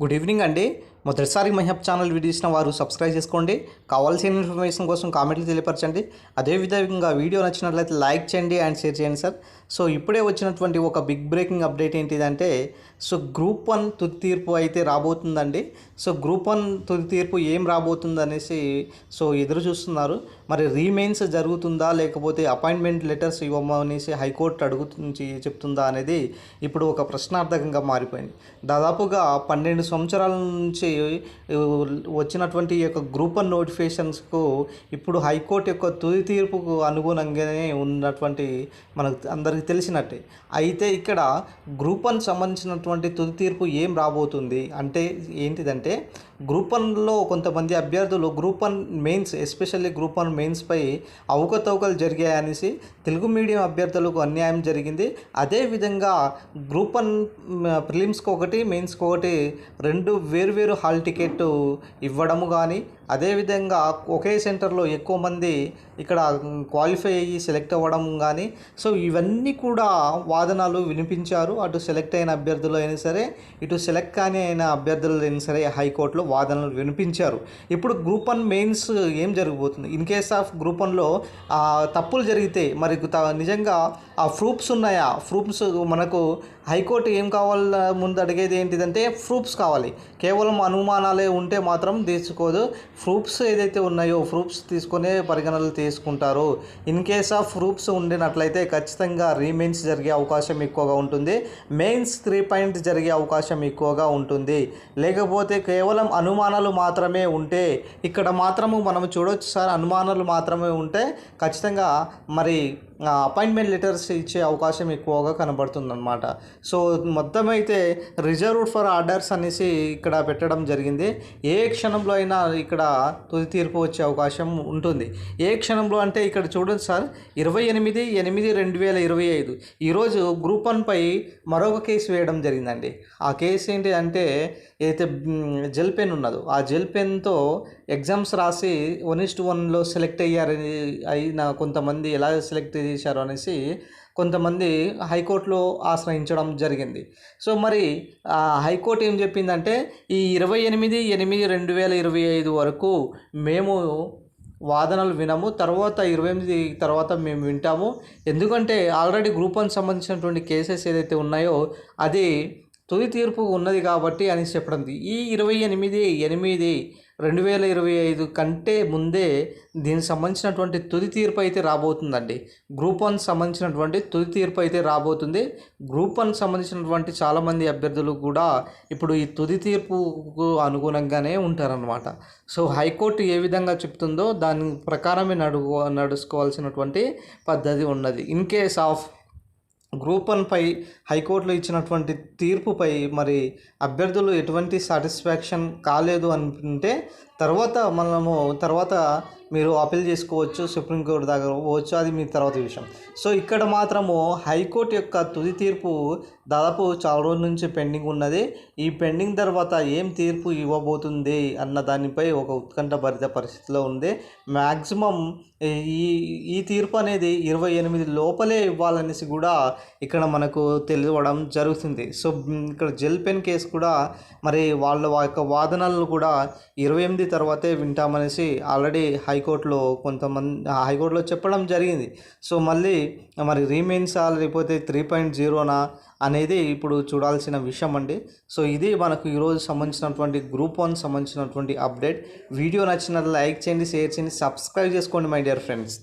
Good evening అండి. మొదటిసారి మహబ్ channel వీడియోసిన వారు సబ్స్క్రైబ్ చేసుకోండి. కావాల్సిన ఇన్ఫర్మేషన్ కోసం కామెంట్లు తెలియపరచండి. అదేవిధంగా వీడియో నచ్చినట్లయితే లైక్ చేయండి అండ్ షేర్ చేయండి సార్. సో ఇప్పుడే వచ్చినటువంటి ఒక బిగ్ బ్రేకింగ్ అప్డేట్ ఏంటిదంటే సో గ్రూప్ వన్ తుది తీర్పు అయితే రాబోతుందండి. సో గ్రూప్ వన్ తుది తీర్పు ఏం రాబోతుంది అనేసి సో ఎదురు చూస్తున్నారు. మరి రీమెయిన్స్ జరుగుతుందా లేకపోతే అపాయింట్మెంట్ లెటర్స్ ఇవ్వమనేసి హైకోర్టు అడుగుతుంది చెప్తుందా అనేది ఇప్పుడు ఒక ప్రశ్నార్థకంగా మారిపోయింది. దాదాపుగా పన్నెండు సంవత్సరాల నుంచి వచ్చినటువంటి యొక్క గ్రూప్ వన్ నోటిఫికేషన్స్కు ఇప్పుడు హైకోర్టు యొక్క తుది తీర్పుకు అనుగుణంగానే ఉన్నటువంటి మనకు అందరికీ తెలిసినట్టే. అయితే ఇక్కడ గ్రూప్ వన్ సంబంధించినటువంటి తుది తీర్పు ఏం రాబోతుంది? అంటే ఏంటిదంటే గ్రూప్ వన్లో కొంతమంది అభ్యర్థులు group one mains especially group one మెయిన్స్పై అవకతవకలు జరిగాయనేసి తెలుగు మీడియం అభ్యర్థులకు అన్యాయం జరిగింది. అదేవిధంగా గ్రూప్ వన్ ప్రిలిమ్స్కి ఒకటి మెయిన్స్కి ఒకటి రెండు వేరు వేరు హాల్ టికెట్ ఇవ్వడము కానీ అదేవిధంగా ఒకే సెంటర్లో ఎక్కువ మంది ఇక్కడ క్వాలిఫై అయ్యి సెలెక్ట్ అవ్వడం కానీ సో ఇవన్నీ కూడా వాదనలు వినిపించారు. అటు సెలెక్ట్ అయిన అభ్యర్థులు అయినా సరే ఇటు సెలెక్ట్ కాని అయిన అభ్యర్థులు అయినా సరే హైకోర్టులో వాదనలు వినిపించారు. ఇప్పుడు గ్రూప్ వన్ మెయిన్స్ ఏం జరగబోతుంది? ఇన్ కేస్ ఆఫ్ గ్రూప్ వన్లో తప్పులు జరిగితే మరి త- నిజంగా ఆ ప్రూఫ్స్ ఉన్నాయా? ప్రూఫ్స్ మనకు హైకోర్టు ఏం కావాల ముందు అడిగేది ఏంటిదంటే ప్రూఫ్స్ కావాలి. కేవలం అనుమానాలే ఉంటే మాత్రం తీసుకోదు. ప్రూఫ్స్ ఏదైతే ఉన్నాయో ప్రూఫ్స్ తీసుకునే పరిగణనలు తీసుకుంటారు. ఇన్ కేస్ ఆఫ్ ప్రూఫ్స్ ఉండినట్లయితే ఖచ్చితంగా రీమెయిన్స్ జరిగే అవకాశం ఎక్కువగా ఉంటుంది. మెయిన్స్ త్రీ పాయింట్ జరిగే అవకాశం ఎక్కువగా ఉంటుంది. లేకపోతే కేవలం అనుమానాలు మాత్రమే ఉంటే ఇక్కడ మాత్రము మనం చూడొచ్చు సార్ అనుమానాలు మాత్రమే ఉంటే ఖచ్చితంగా మరి అపాయింట్మెంట్ లెటర్స్ ఇచ్చే అవకాశం ఎక్కువగా కనబడుతుందన్నమాట. సో మొత్తం అయితే రిజర్వ్డ్ ఫర్ ఆర్డర్స్ అనేసి ఇక్కడ పెట్టడం జరిగింది. ఏ క్షణంలో అయినా ఇక్కడ తుది తీర్పు వచ్చే అవకాశం ఉంటుంది. ఏ క్షణంలో అంటే ఇక్కడ చూడండి సార్ ఇరవై ఎనిమిది ఎనిమిది రెండు వేల ఇరవై ఐదు. ఈరోజు గ్రూప్ వన్పై మరొక కేసు వేయడం జరిగిందండి. ఆ కేసు ఏంటి అంటే ఏదైతే జెల్ పెన్ ఉన్నదో ఆ జెల్ పెన్తో ఎగ్జామ్స్ రాసి వన్ ఇస్ట్ వన్లో సెలెక్ట్ అయ్యారని అయిన కొంతమంది ఎలా సెలెక్ట్ చేశారు అనేసి కొంతమంది హైకోర్టులో ఆశ్రయించడం జరిగింది. సో మరి హైకోర్టు ఏం చెప్పిందంటే ఈ ఇరవై ఎనిమిది ఎనిమిది రెండు వేల ఇరవై ఐదు వరకు మేము వాదనలు వినము తర్వాత ఇరవై ఎనిమిది తర్వాత మేము వింటాము. ఎందుకంటే ఆల్రెడీ గ్రూప్ వన్ సంబంధించినటువంటి కేసెస్ ఏదైతే ఉన్నాయో అది తుది తీర్పు ఉన్నది కాబట్టి అని చెప్పడం ఈ ఇరవై ఎనిమిది ఎనిమిది రెండు వేల ఇరవై ఐదు కంటే ముందే దీనికి సంబంధించినటువంటి తుది తీర్పు అయితే రాబోతుందండి. గ్రూప్ వన్ సంబంధించినటువంటి తుది తీర్పు అయితే రాబోతుంది. గ్రూప్ వన్ సంబంధించినటువంటి చాలామంది అభ్యర్థులు కూడా ఇప్పుడు ఈ తుది తీర్పుకు అనుగుణంగానే ఉంటారనమాట సో హైకోర్టు ఏ విధంగా చెప్తుందో దాని ప్రకారమే నడుగు నడుచుకోవాల్సినటువంటి పద్ధతి ఉన్నది. ఇన్ కేస్ ఆఫ్ గ్రూప్ వన్పై హైకోర్టులో ఇచ్చినటువంటి తీర్పుపై మరి అభ్యర్థులు ఎటువంటి సాటిస్ఫాక్షన్ కాలేదు అనుకుంటే తర్వాత మనము తర్వాత మీరు అపీల్ చేసుకోవచ్చు సుప్రీంకోర్టు దాకా పోవచ్చు అది మీ తర్వాత విషయం. సో ఇక్కడ మాత్రము హైకోర్టు యొక్క తుది తీర్పు దాదాపు చాలా రోజుల నుంచి పెండింగ్ ఉన్నది. ఈ పెండింగ్ తర్వాత ఏం తీర్పు ఇవ్వబోతుంది అన్న దానిపై ఒక ఉత్కంఠ భరిత పరిస్థితిలో ఉంది. మ్యాక్సిమం ఈ ఈ తీర్పు అనేది ఇరవై ఎనిమిది లోపలే ఇవ్వాలనేసి కూడా ఇక్కడ మనకు తెలియడం జరుగుతుంది. సో ఇక్కడ జెల్ పెన్ కేసు కూడా మరి వాళ్ళ యొక్క వాదనలను కూడా ఇరవై ఎనిమిది తర్వాతే వింటామనేసి ఆల్రెడీ హైకోర్టులో కొంతమంది హైకోర్టులో చెప్పడం జరిగింది. సో మళ్ళీ మరి రీమెయిన్సా లేకపోతే త్రీ పాయింట్ జీరోనా అనేది ఇప్పుడు చూడాల్సిన విషయం అండి. సో ఇది మనకు ఈరోజు సంబంధించినటువంటి గ్రూప్ వన్ సంబంధించినటువంటి అప్డేట్. వీడియో నచ్చినట్లు లైక్ చేయండి షేర్ చేయండి సబ్స్క్రైబ్ చేసుకోండి మై డియర్ ఫ్రెండ్స్.